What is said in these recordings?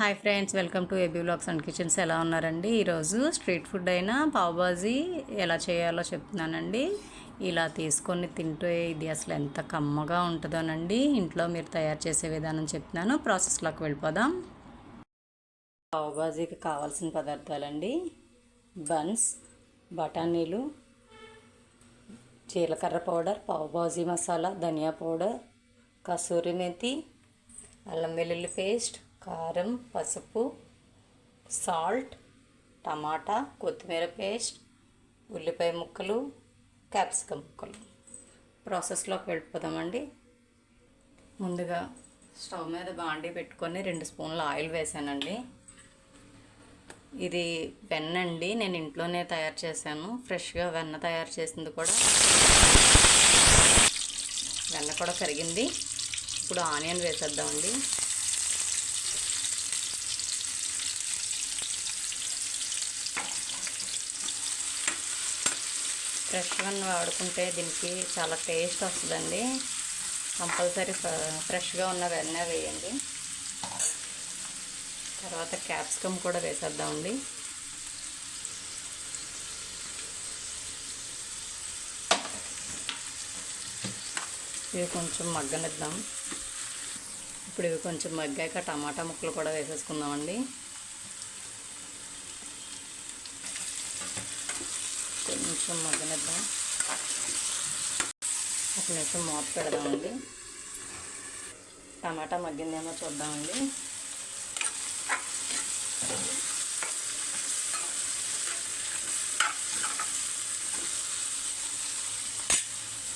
Hi friends welcome to AB blogs and kitchens. ఎలా ఉన్నారండి? ఈరోజు స్ట్రీట్ ఫుడ్ అయినా పావుబాజీ ఎలా చేయాలో చెప్తున్నానండి. ఇలా తీసుకొని తింటే ఇది అసలు ఎంత కమ్మగా ఉంటుందోనండి. ఇంట్లో మీరు తయారు చేసే విధానం చెప్తున్నాను. ప్రాసెస్లోకి వెళ్ళిపోదాం. పావుబాజీకి కావాల్సిన పదార్థాలండి. బన్స్ బఠానీలు జీలకర్ర పౌడర్ పావుబాజీ మసాలా ధనియా పౌడర్ కసూరి మెతి అల్లం వెల్లుల్లి పేస్ట్ కారం పసుపు సాల్ట్ టమాటా కొత్తిమీర పేస్ట్ ఉల్లిపాయ ముక్కలు క్యాప్సికమ్ ముక్కలు. ప్రాసెస్లోకి వెళ్ళిపోదామండి. ముందుగా స్టవ్ మీద బాండీ పెట్టుకొని రెండు స్పూన్ల ఆయిల్ వేసానండి. ఇది వెన్న అండి నేను ఇంట్లోనే తయారు చేశాను. ఫ్రెష్గా వెన్న తయారు చేసింది కూడా. వెన్న కూడా కరిగింది. ఇప్పుడు ఆనియన్ వేసేద్దామండి. ఫ్రెష్ వన్ వాడుకుంటే దీనికి చాలా టేస్ట్ వస్తుందండి. కంపల్సరీ ఫ్రెష్గా ఉన్న వెన్న వేయండి. తర్వాత క్యాప్సికమ్ కూడా వేసేద్దామండి. ఇవి కొంచెం మగ్గనిద్దాం. ఇప్పుడు ఇవి కొంచెం మగ్గాక టమాటా ముక్కలు కూడా వేసేసుకుందామండి. కొంచెం మగ్గనిద్దాం. ఒక నిమిషం మూత పెడదామండి. టమాటా మగ్గిందేమో చూద్దామండి.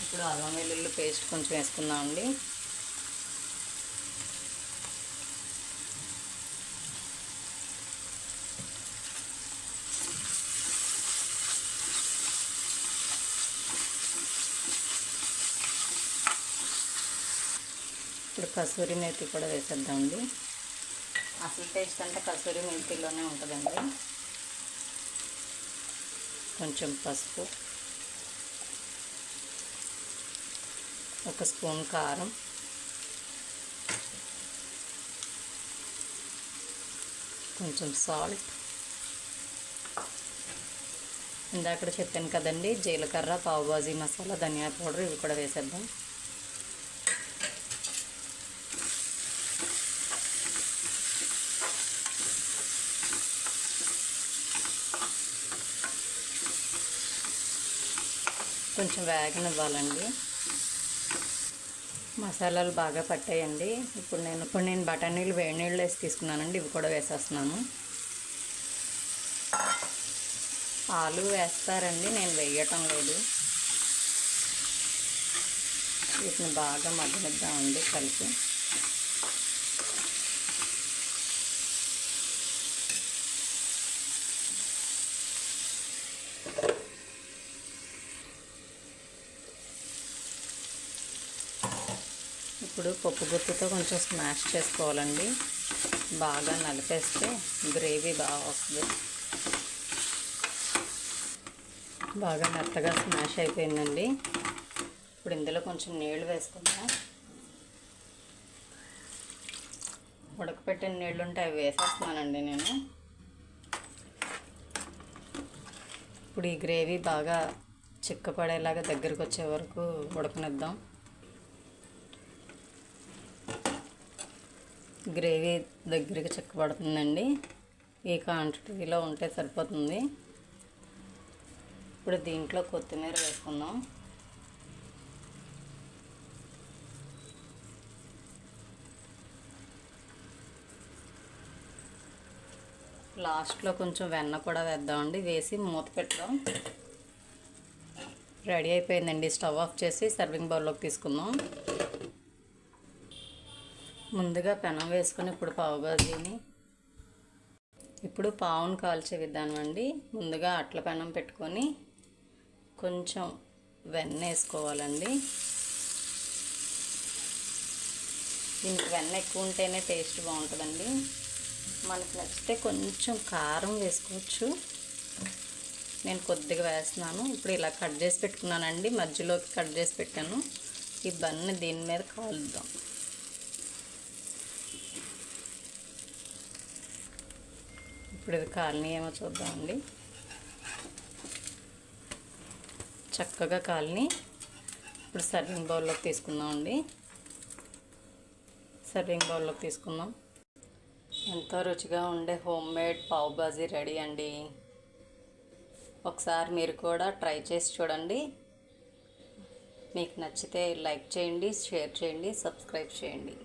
ఇప్పుడు అల్లం వెల్లుల్లి పేస్ట్ కొంచెం వేసుకుందామండి. ఇప్పుడు కసూరి మేతి కూడా వేసేద్దామండి. అసలు టేస్ట్ అంటే కసూరి మేతిలోనే ఉంటుందండి. కొంచెం పసుపు ఒక స్పూన్ కారం కొంచెం సాల్ట్. ఇందాక చెప్పాను కదండి జీలకర్ర పావుబాజీ మసాలా ధనియా పౌడర్ ఇవి కూడా వేసేద్దాం. కొంచెం వేగనివ్వాలండి. మసాలాలు బాగా పట్టాయండి. ఇప్పుడు నేను ఇప్పుడు నేను బఠానీలు వేడి నీళ్ళు వేసి తీసుకున్నానండి. ఇవి కూడా వేసేస్తున్నాను. ఆలు వేస్తారండి. నేను వేయటం లేదు. వీటిని బాగా మగ్గనిద్దామండి కలిపి. ఇప్పుడు పప్పు గుత్తితో కొంచెం స్మాష్ చేసుకోవాలండి. బాగా నలిపేస్తే గ్రేవీ బాగా వస్తుంది. బాగా మెత్తగా స్మాష్ అయిపోయిందండి. ఇప్పుడు ఇందులో కొంచెం నీళ్ళు వేసుకుందాం. ఉడకపెట్టిన నీళ్ళు ఉంటే అవి వేసేస్తున్నానండి నేను. ఇప్పుడు ఈ గ్రేవీ బాగా చిక్కపడేలాగా దగ్గరకు వచ్చే వరకు ఉడకనిద్దాం. గ్రేవీ దగ్గరికి చిక్కబడుతుందండి ఈ క్వాంటిటీలో ఉంటే సరిపోతుంది. ఇప్పుడు దీంట్లో కొత్తిమీర వేసుకుందాం. లాస్ట్లో కొంచెం వెన్న కూడా వేద్దామండి. వేసి మూత పెట్టడం. రెడీ అయిపోయిందండి. స్టవ్ ఆఫ్ చేసి సర్వింగ్ బౌల్లోకి తీసుకుందాం. ముందుగా పెనం వేసుకొని ఇప్పుడు పావుబాజీని ఇప్పుడు పావును కాల్చే విధానం అండి. ముందుగా అట్ల పెనం పెట్టుకొని కొంచెం వెన్న వేసుకోవాలండి. దీనికి వెన్న ఎక్కువ ఉంటేనే టేస్ట్ బాగుంటుందండి. మనకు నచ్చితే కొంచెం కారం వేసుకోవచ్చు. నేను కొద్దిగా వేస్తున్నాను. ఇప్పుడు ఇలా కట్ చేసి పెట్టుకున్నానండి. మధ్యలోకి కట్ చేసి పెట్టాను. ఈ బన్ని దీని మీద కాలుద్దాం. ఇప్పుడు ఇది కాలనీ ఏమో చూద్దామండి. చక్కగా కాలనీ ఇప్పుడు సర్వింగ్ బౌల్లోకి తీసుకుందామండి. సర్వింగ్ బౌల్లోకి తీసుకుందాం. ఎంతో రుచిగా ఉండే home made pav bhaji ready అండి. ఒకసారి మీరు కూడా ట్రై చేసి చూడండి. మీకు నచ్చితే లైక్ చేయండి షేర్ చేయండి సబ్స్క్రైబ్ చేయండి.